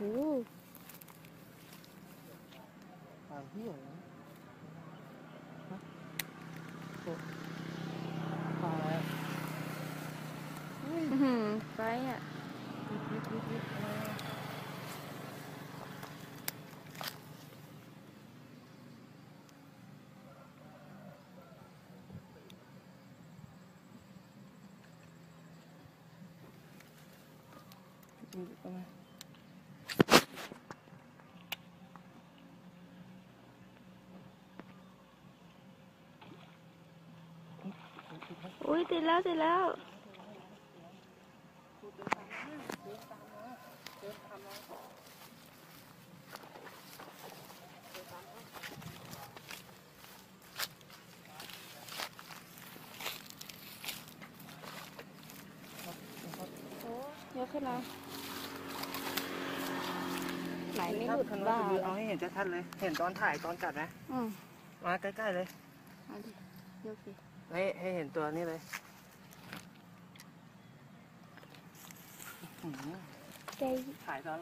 Ooh. Out here. Huh? Oh. Right. Mm-hmm. Right. Yeah. Thank you. อ้ปลาอะไรอะเฮ้ยอื้อหือไปอะนิดนิดนิดนิดอะไรอะนิดอะไรอุ้ยติดแล้วติดแล้วโอ้เยอะขึ้นแล้วไหนไม่หลุดคันบ้าว่าเอาให้เห็นชัดๆเลย เห็นตอนถ่ายตอนจัดไหมอืมมาใกล้ๆเลยเอาดิ ยกสิให้ให้เห็นตัวนี้เลยอื้อหือใจ ถ่ายตอน